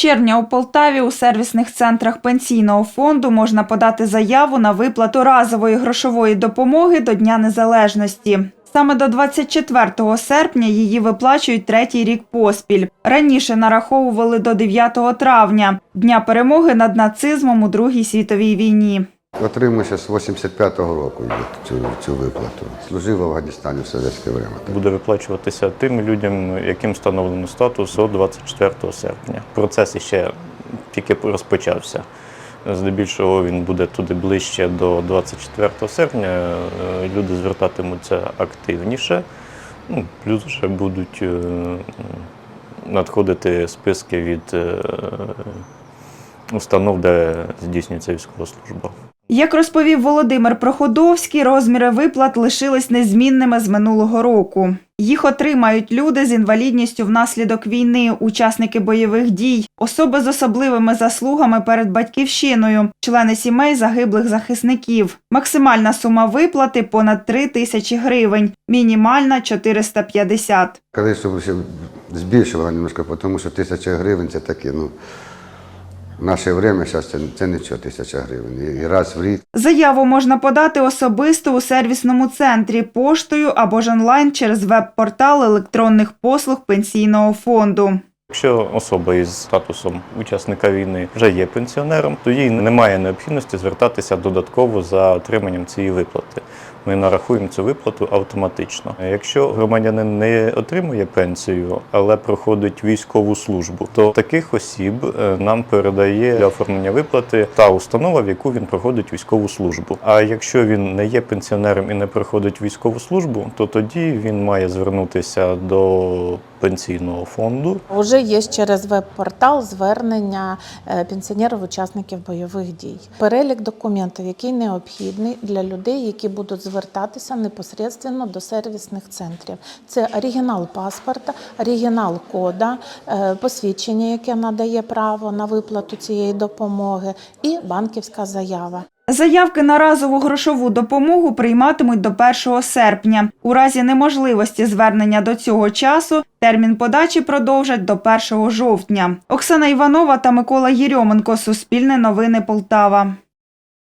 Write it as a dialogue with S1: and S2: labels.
S1: червня у Полтаві у сервісних центрах пенсійного фонду можна подати заяву на виплату разової грошової допомоги до Дня Незалежності. Саме до 24 серпня її виплачують третій рік поспіль. Раніше нараховували до 9 травня, дня перемоги над нацизмом у Другій світовій війні.
S2: Отримується з 85-го року цю, цю виплату. Служив в Афганістані в совєтське время.
S3: буде виплачуватися тим людям, яким встановлено статус до 24 серпня. Процес ще тільки розпочався. Здебільшого він буде туди ближче до 24 серпня. Е, Люди звертатимуться активніше. Ну, плюс ще будуть е, надходити списки від е, установ, де здійснюється військова служба.
S1: Як розповів Володимир Проходовський, розміри виплат лишились незмінними з минулого року. Їх отримають люди з інвалідністю внаслідок війни, учасники бойових дій, особи з особливими заслугами перед батьківщиною, члени сімей загиблих захисників. Максимальна сума виплати понад 3 тисячі гривень, мінімальна 450.
S2: Коли збільшували немножко, тому що тисяча гривень це таке, ну, в наше время зараз це, це нічого, тисяча гривень. І, раз в рік.
S1: Заяву можна подати особисто у сервісному центрі поштою або ж онлайн через веб-портал електронних послуг пенсійного фонду.
S3: Якщо особа із статусом учасника війни вже є пенсіонером, то їй немає необхідності звертатися додатково за отриманням цієї виплати. Ми нарахуємо цю виплату автоматично. Якщо громадянин не отримує пенсію, але проходить військову службу, то таких осіб е, нам передає для оформлення виплати та установа, в яку він проходить військову службу. А якщо він не є пенсіонером і не проходить військову службу, то тоді він має звернутися до пенсійного фонду
S4: Уже є через веб-портал звернення е, пенсіонерів-учасників бойових дій. Перелік документів, який необхідний для людей, які будуть звертатися непосередньо до сервісних центрів. Це оригінал паспорта, оригінал кода, е, посвідчення, яке надає право на виплату цієї допомоги, і банківська заява.
S1: Заявки на разову грошову допомогу прийматимуть до 1 серпня. У разі неможливості звернення до цього часу термін подачі продовжать до 1 жовтня. Оксана Іванова та Микола Єрьоменко. Суспільне новини Полтава.